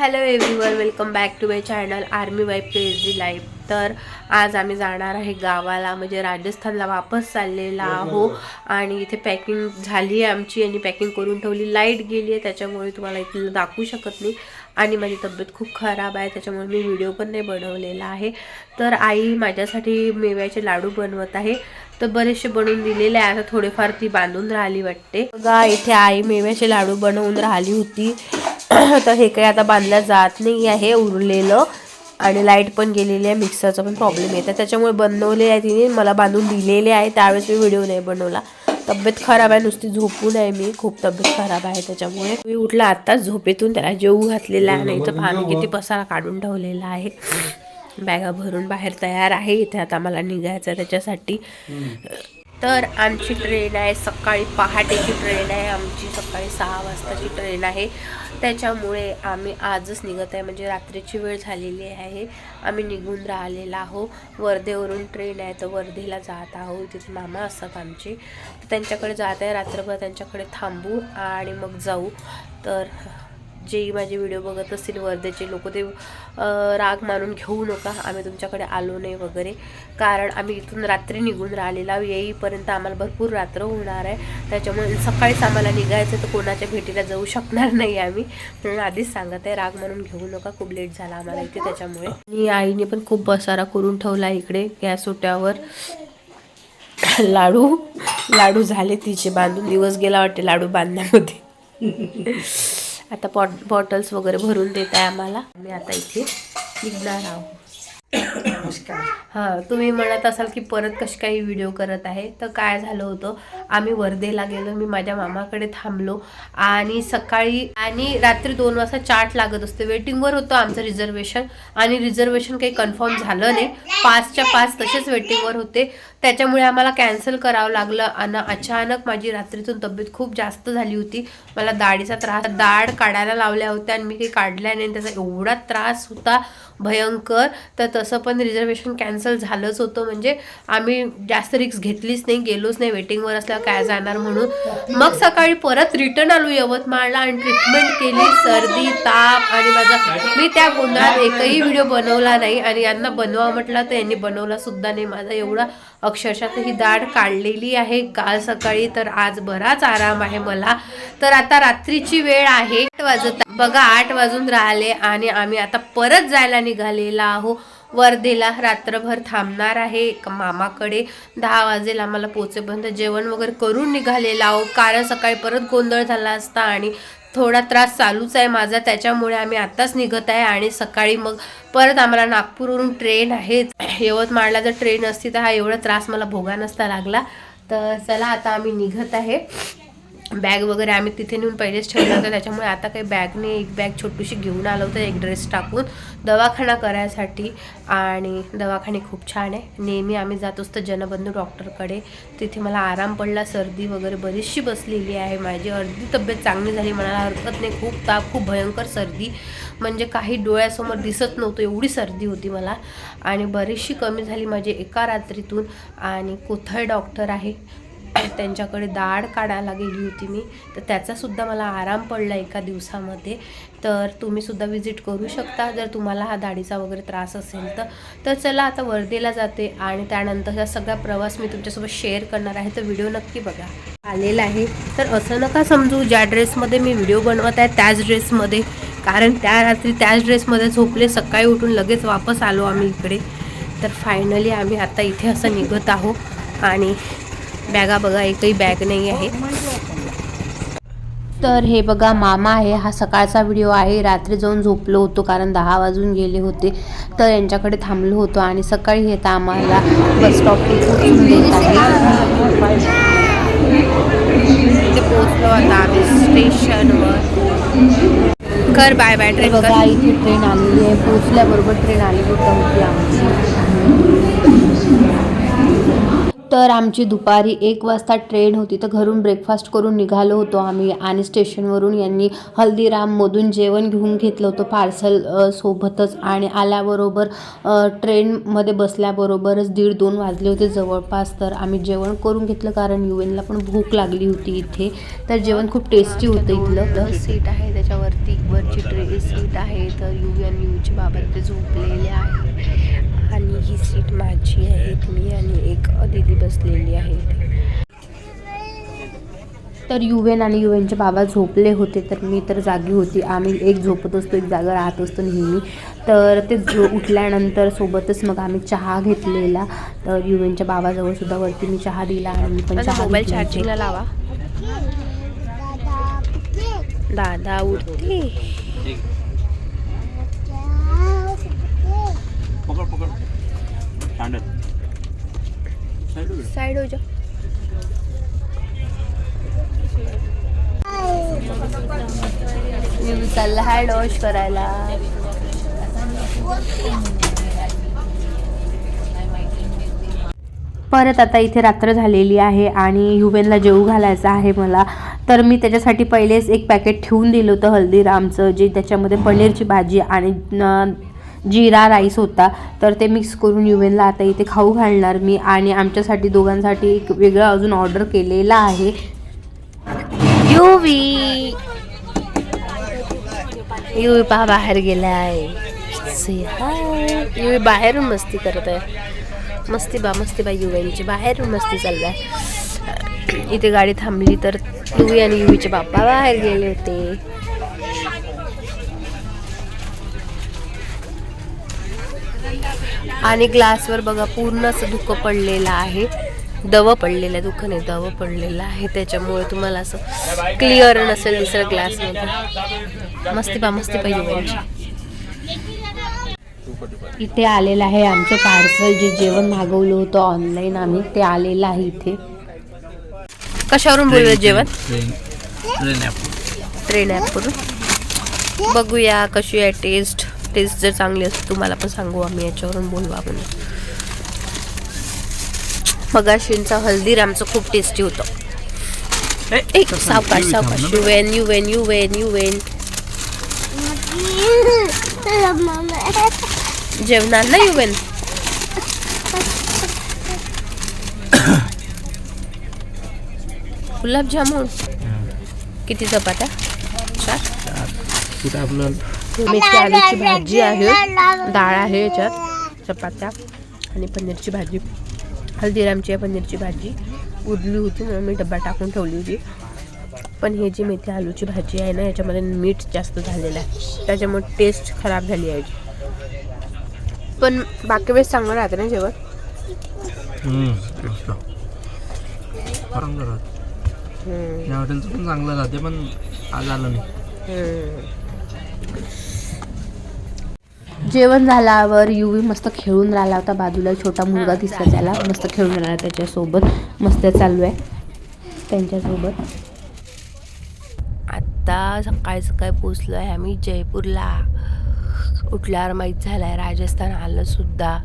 Hello everyone welcome back to my channel army wife crazy life तर आज आम्ही जाणार आहे गावाला म्हणजे राजस्थानला वापस चाललेला आहो आणि इथे पॅकिंग झाली आहे आमची आणि पॅकिंग करून ठेवली. लाइट गेली आहे त्याच्यामुळे तुम्हाला इथे दाखवू शकत नाही. आणि माझी तब्येत खूप खराब आहे त्याच्यामुळे मी व्हिडिओ पण नाही बनवलेला आहे. तर आई माझ्यासाठी मेव्याचे लाडू बनवत आहे. तर बरेचसे बनवून दिलेले आहे. आता थोडेफार ती बांधून राहिली वाटते. बघा इथे आई मेव्याचे लाडू बनवून राहिली होती. तर हे काही आता बांधल्या जात नाही आहे उरलेलं. आणि लाइट पण गेलेली आहे मिक्सरचा पण प्रॉब्लेम येतात त्याच्यामुळे बनवले आहे तिने मला बांधून दिलेले आहे. त्यावेळेस मी व्हिडिओ नाही बनवला. तब्येत खराब आहे नुसती झोपून आहे मी. खूप तब्येत खराब आहे त्याच्यामुळे. मी उठला आत्ताच झोपेतून त्याला जेऊ घातलेला आहे. नाही तर पाणी किती पसारा काढून ठेवलेला आहे. बॅगा भरून बाहेर तयार आहे. इथे आता मला निघायचं आहे त्याच्यासाठी. तर आमची ट्रेन आहे. सकाळी पहाटेची ट्रेन आहे. आमची सकाळी सहा वाजताची ट्रेन आहे. त्याच्यामुळे आम्ही आजच निघत आहे. म्हणजे रात्रीची वेळ झालेली आहे. आम्ही निघून राहिलेला आहो. वर्धेवरून ट्रेन आहे. तर वर्धेला जात आहो तिथे मामा असतात आमचे. तर त्यांच्याकडे जात आहे. रात्रभर त्यांच्याकडे थांबू आणि मग जाऊ. तर जे माझे व्हिडिओ बघत असतील वर्धेचे लोक ते राग मानून घेऊ नका आम्ही तुमच्याकडे आलो नाही वगैरे. कारण आम्ही इथून रात्री निघून राहिलेला येईपर्यंत आम्हाला भरपूर रात्र होणार आहे. त्याच्यामुळे सकाळीच आम्हाला निघायचं तर कोणाच्या भेटीला जाऊ शकणार नाही आम्ही. म्हणून आधीच सांगत आहे राग मानून घेऊ नका खूप लेट झाला आम्हाला इथे त्याच्यामुळे. आणि आईने पण खूप बसारा करून ठेवला इकडे गॅस ओट्यावर. लाडू लाडू झाले तिचे बांधून दिवस गेला वाटते लाडू बांधण्यामध्ये. आता पॉट बॉटल्स वगैरे भरून देत आहे आम्हाला. आम्ही आता इथे निघणार आहोत हां तुम्ही म्हणत असाल की परत कशी काही व्हिडिओ करत आहे तर काय झालं होतं? आम्ही वर्धेला गेलो मी माझ्या मामाकडे थांबलो आणि सकाळी आणि रात्री दोन वाजता चार्ट लागत असते. वेटिंगवर होतं आमचं रिझर्वेशन आणि रिझर्वेशन काही कन्फर्म झालं नाही. पाचच्या पाच तसेच वेटिंगवर होते. त्याच्यामुळे आम्हाला कॅन्सल करावं लागलं आणि अचानक माझी रात्रीतून तब्येत खूप जास्त झाली होती. मला दाढीचा त्रास दाढ काढायला लावल्या होत्या आणि मी काही काढल्या नाही. त्याचा एवढा त्रास होता भयंकर. तर तसं पण रिझर्वेशन कॅन्सल झालंच होतं. म्हणजे आम्ही जास्त रिक्स घेतलीच नाही गेलोच नाही वेटिंगवर असल्यावर काय जाणार म्हणून. मग सकाळी परत रिटर्न आलो यवतमाळला आणि ट्रीटमेंट केली सर्दी ताप आणि माझा मी त्या गोंधळात एकही व्हिडिओ बनवला नाही आणि यांना बनवा म्हटलं तर यांनी बनवला सुद्धा नाही. माझा एवढा अक्षरशः ही दाढ काढलेली आहे. काल सकाळी तर आज बराच आराम आहे मला. तर आता रात्रीची वेळ आहे. आठ वाजत बघा आठ वाजून राहिले आणि आम्ही आता परत जायला निघालेला आहो. वर्धेला रात्रभर थांबणार आहे. मामाकडे दहा वाजेला आम्हाला पोचेपर्यंत जेवण वगैरे करून निघालेला आहो. कारण सकाळी परत गोंधळ झाला असता आणि थोडा त्रास चालूच आहे माझा. त्याच्यामुळे आम्ही आत्ताच निघत आहे आणि सकाळी मग परत आम्हाला नागपूरवरून ट्रेन आहे. यवतमाळला जर ट्रेन असती तर हा एवढा त्रास मला भोगा नसता लागला. तर चला आता आम्ही निघत आहे. बॅग वगैरे आम्ही तिथे नेऊन पहिलेच ठेवलं होतं. त्याच्यामुळे आता काही बॅगने एक बॅग छोटीशी घेऊन आलं होतं एक ड्रेस टाकून. दवाखाना करायसाठी. आणि दवाखाने खूप छान आहे. नेहमी आम्ही जात असतो जनबंधू डॉक्टरकडे. तिथे मला आराम पडला सर्दी वगैरे बरीचशी बसलेली आहे. माझी अर्धी तब्येत चांगली झाली. म्हणायला हरकत नाही. खूप ताप खूप भयंकर सर्दी. म्हणजे काही डोळ्यासमोर दिसत नव्हतं. एवढी सर्दी होती मला. आणि बरीचशी कमी झाली माझी एका रात्रीतून. आणि कोथळ डॉक्टर आहे. त्यांच्याकडे दाढ काढायला गेली होती मी. तर त्याचासुद्धा मला आराम पडला एका दिवसामध्ये. तर तुम्ही सुद्धा करू शकता. जर तुम्हाला हा दाढीचा वगैरे त्रास असेल तर. तर चला आता वर्धेला जाते आणि त्यानंतरचा सगळा प्रवास मी तुमच्यासोबत शेअर करणार आहे. तर व्हिडिओ नक्की बघा. आलेला आहे. तर असं नका समजू ज्या ड्रेसमध्ये मी व्हिडिओ बनवत आहे त्याच ड्रेसमध्ये. कारण त्या रात्री त्याच ड्रेसमध्ये झोपले सकाळी उठून लगेच वापस आलो आम्ही इकडे. तर फायनली आम्ही आता इथे असं निघत आहो आणि बॅगा बघा एकही बॅग नाही आहे. तर हे बघा मामा आहे. हा सकाळचा व्हिडिओ आहे. रात्री जाऊन झोपलो होतो कारण दहा वाजून गेले होते. तर यांच्याकडे थांबलो होतो आणि सकाळी येता आम्हाला बस पोचून देत आहे. पोचलो आता आम्ही स्टेशनवर. कर बाय बाय ट्रेन बघा इथे ट्रेन आलेली आहे. पोचल्याबरोबर ट्रेन आलेली होती आमची. तर आमची दुपारी एक वाजता ट्रेन होती. तर घरून ब्रेकफास्ट करून निघालो होतो आम्ही आणि स्टेशनवरून यांनी हल्दीराममधून जेवण घेऊन घेतलं होतं पार्सल सोबतच. आणि आल्याबरोबर ट्रेनमध्ये बसल्याबरोबरच दीड दोन वाजले होते जवळपास. तर आम्ही जेवण करून घेतलं कारण युएनला पण भूक लागली होती इथे. तर जेवण खूप टेस्टी होतं इथलं. सीट आहे त्याच्यावरती वरची ट्रे सीट आहे. तर यू आणि यूचे बाबा ते झोपलेले आहे आहे मी आणि एक दिदी बसलेली आहे. तर युवेन आणि युवेनचे बाबा झोपले होते तर मी तर जागी होती. आम्ही एक झोपत असतो एक जागा राहत असतो नेहमी. तर ते झो उठल्यानंतर सोबतच मग आम्ही चहा घेतलेला. तर युवेनच्या बाबाजवळ सुद्धा वरती मी चहा दिला आणि मी पण चहा मोबाईल चार्जिंगला लावा. दादा उठते. हँड वॉश करायला. परत आता इथे रात्र झालेली आहे आणि युवेनला जेवू घालायचं आहे मला. तर मी त्याच्यासाठी पहिलेच एक पॅकेट ठेवून दिलं होतं हल्दीरामचं जे त्याच्यामध्ये पनीरची भाजी आणि जिरा राईस होता. तर ते मिक्स करून युवेनला आता इथे खाऊ घालणार मी आणि आमच्यासाठी दोघांसाठी एक वेगळं अजून ऑर्डर केलेला आहे. युवी युवी पहा बाहेर गेला आहे hi. युवी बाहेरून मस्ती करत आहे मस्ती बा मस्ती बा युवेनची बाहेरून मस्ती चालू आहे इथे गाडी थांबली तर युवी आणि युवीचे बाप्पा बाहेर गेले होते. आणि ग्लासवर बघा पूर्ण असं धुकं पडलेलं आहे. दव पडलेलं आहे दुःख नाही दव पडलेलं आहे. त्याच्यामुळे तुम्हाला असं क्लिअर नसेल दिसत ग्लासमध्ये मस्ती बा मस्ती पाहिजे इथे आलेलं आहे आमचं पार्सल जे जेवण मागवलं होतं ऑनलाईन आम्ही ते आलेलं आहे इथे. कशावरून बोलूया जेवण? ट्रेन ट्रेन ॲप ट्रेन ॲपवरून बघूया कशी आहे टेस्ट टेस्ट जर चांगली असेल तुम्हाला पण सांगू आम्ही याच्यावरून बोलू आपण. मगाशींचा हल्दीरामचं खूप टेस्टी होतं. एक सावकाश सावकाश. युवेन युवेन युवेन युवेन जेवणार ना युवेन गुलाबजामुन. किती चपात्या? चार. मेथी आलूची भाजी आहे डाळ आहे याच्यात चपात्या आणि पनीरची भाजी. हल्दीरामची पनीरची भाजी. उरली होती म्हणून मी डब्बा टाकून ठेवली होती. पण हे जी मेथी आलूची भाजी आहे ना याच्यामध्ये मीठ जास्त झालेलं आहे. त्याच्यामुळे टेस्ट खराब झाली आहे. पण बाकी वेळेस चांगलं राहतं ना जेवण? पण चांगलं राहते पण आज आलं नाही. जेवण झाल्यावर युवी मस्त खेळून राहिला होता बाजूला छोटा मुलगा दिसला त्याला. मस्त खेळून राहिला त्याच्यासोबत. मस्त चालू आहे त्यांच्यासोबत. आत्ता सकाळी सकाळी पोचलो आहे आम्ही जयपूरला. उठल्यावर माहीत झालं आहे राजस्थान आलं सुद्धा.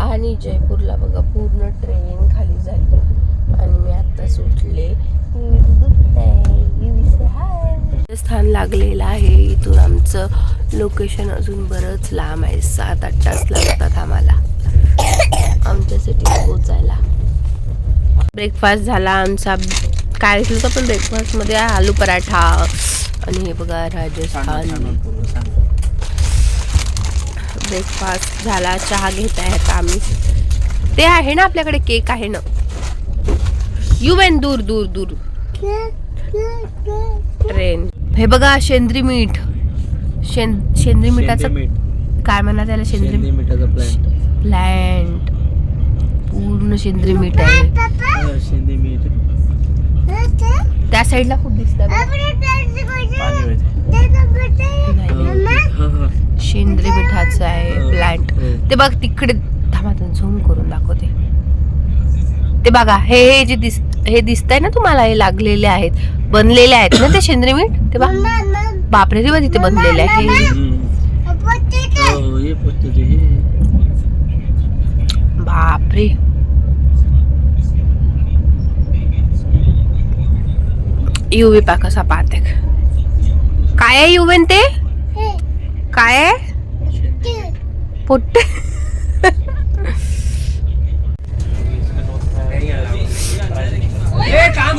आणि जयपूरला बघा पूर्ण ट्रेन खाली झाली. आणि मी आत्ता सुटले राजस्थान लागलेलं आहे. इथून आमचं लोकेशन अजून बरंच लांब आहे. सात आठ तास लागतात आम्हाला. आमच्या सिटीत पोचायला ब्रेकफास्ट झाला आमचा. काय घेतलं होतं पण ब्रेकफास्टमध्ये आलू पराठा आणि हे बघा राजस्थान. ब्रेकफास्ट झाला. चहा घेत आहेत आम्ही. ते आहे ना आपल्याकडे? केक आहे ना? यू वेन दूर दूर दूर. ट्रेन हे बघा शेंद्री मीठ. शें शेंद्री मिठाचं काय म्हणा त्याला शेंद्री मिठाचा प्लॅन प्लॅन्ट पूर्ण शेंद्री मीठ आहे. मीठ. त्या साईडला खूप दिसतं शेंद्री मिठाचं आहे प्लॅन्ट ते बघ तिकडे थांबा झूम करून दाखवते. ते बघा हे हे जे दिस हे दिसतंय ना तुम्हाला हे लागलेले आहेत. बनलेले आहेत ना ते सेंद्रिय मीठ? ते बापरे रे तिथे बनलेले आहे बापरे. युवे पा कसा पाहते काय आहे युवेन ते? काय आहे? काम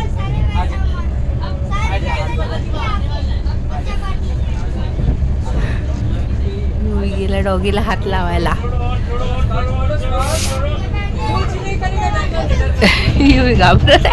डॉगीला डॉगीला हात लावायला. घाबरत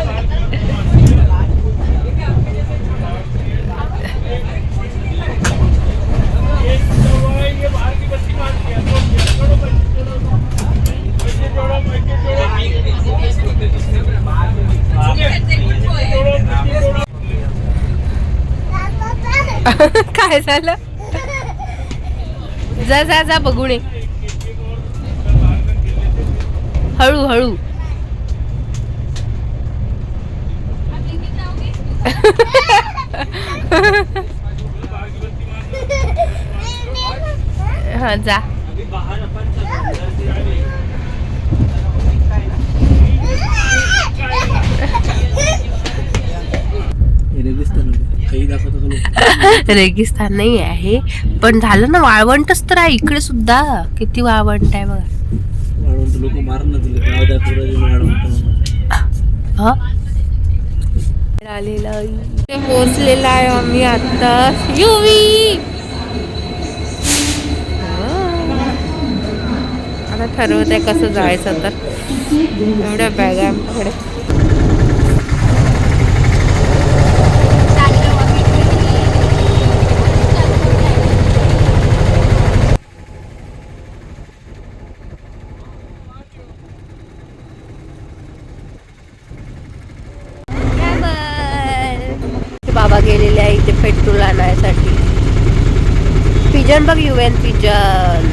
काय झालं? जा जा जा बघून ये. हळू हळू. हा जा. दिसत दाखवतो रेगिस्तान नाही आहे. पण झालं ना वाळवंटच तर आहे इकडे सुद्धा. किती वाळवंट आहे बघा. वाळवंट लोक मारून ना दिले. गाव दाखवलं दिलं वाळवंट हा? आलेला पोचलेला आहे आम्ही आता. युवी आता ठरवत आहे कसं जायचं तर. एवढ्या बॅग आहे आमच्याकडे बाबा गेलेले आहे इथे पेट्रोल आणण्यासाठी पिजन बघ युएन पिजन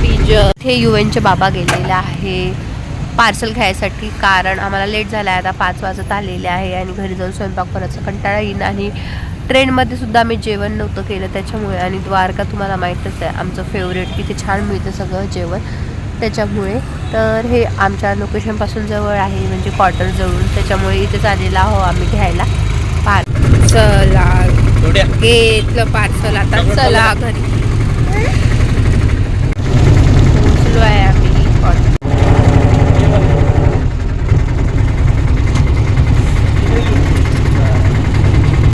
पिजन हे युएनचे बाबा गेलेले आहे. पार्सल घ्यायसाठी कारण आम्हाला लेट झाला आहे आता पाच वाजत आलेले आहे आणि घरी जाऊन स्वयंपाक करायचा कंटाळा येईन. आणि ट्रेनमध्ये सुद्धा आम्ही जेवण नव्हतं केलं त्याच्यामुळे. आणि द्वारका तुम्हाला माहीतच आहे आमचं फेवरेट किती छान मिळतं सगळं जेवण त्याच्यामुळे. तर हे आमच्या लोकेशनपासून जवळ आहे म्हणजे क्वार्टर जवळून. त्याच्यामुळे इथेच आलेला आहो आम्ही घ्यायला. पार्सला. घेतलं पार्सल आता. चला घरी. पोचलो आहे आम्ही.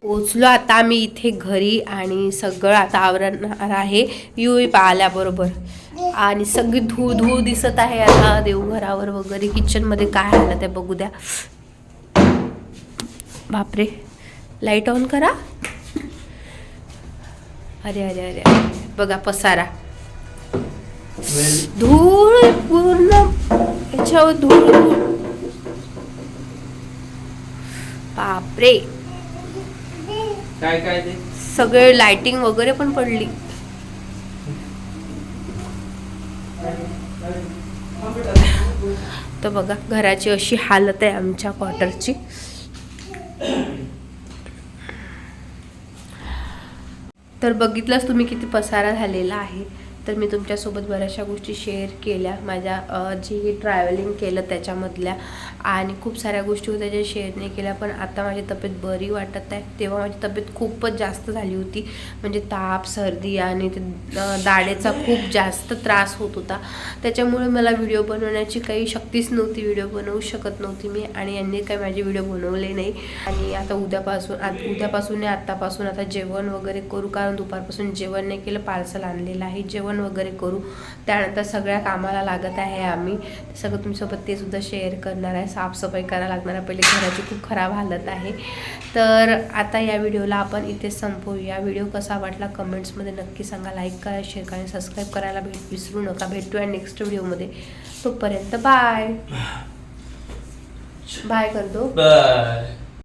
पोचलो आता आम्ही इथे घरी आणि सगळं आता आवरणार आहे. यू पाहिल्याबरोबर आणि सगळी धूळ धूळ दिसत आहे आता देवघरावर वगैरे. किचनमध्ये काय आलं ते बघू द्या. बापरे. लाइट ऑन करा. अरे अरे अरे. बघा पसारा. धूळ पूर्ण. याच्यावर धूळ धूळ बापरे. काय काय ते? सगळे लाइटिंग वगैरे पण पडली. तर बघा घराची अशी हालत आहे आमच्या क्वार्टरची तर बघितलंच तुम्ही किती पसारा झालेला आहे. तर मी तुमच्यासोबत बऱ्याचशा गोष्टी शेअर केल्या. माझ्या जे ट्रॅव्हलिंग केलं त्याच्यामधल्या आणि खूप साऱ्या गोष्टी होत्या ज्या शेअर नाही केल्या. पण आता माझी तब्येत बरी वाटत आहे. तेव्हा माझी तब्येत खूपच जास्त झाली होती. म्हणजे ताप सर्दी आणि ते दाढेचा खूप जास्त त्रास होत होता. त्याच्यामुळे मला व्हिडिओ बनवण्याची काही शक्तीच नव्हती. व्हिडिओ बनवू शकत नव्हती मी आणि यांनी काही माझे व्हिडिओ बनवले नाही. आणि आता उद्यापासून आत- उद्यापासून नाही आत्तापासून आता जेवण वगैरे करू. कारण दुपारपासून जेवण नाही केलं. पार्सल आणलेलं आहे. जेवण वगैरे करू. त्यानंतर सगळ्या कामाला लागत आहे आम्ही. सगळं तुमच्यासोबत ते सुद्धा शेअर करणार आहे. साफसफाई करायला लागणार आहे. पहिले घराची खूप खराब हालत आहे. तर आता या व्हिडिओला आपण इथे संपवूया. व्हिडिओ कसा वाटला कमेंट्समध्ये नक्की सांगा. लाईक करा शेअर करा आणि सबस्क्राईब करायला भेट विसरू नका. भेटूया नेक्स्ट व्हिडिओमध्ये. तोपर्यंत बाय बाय करतो. बाय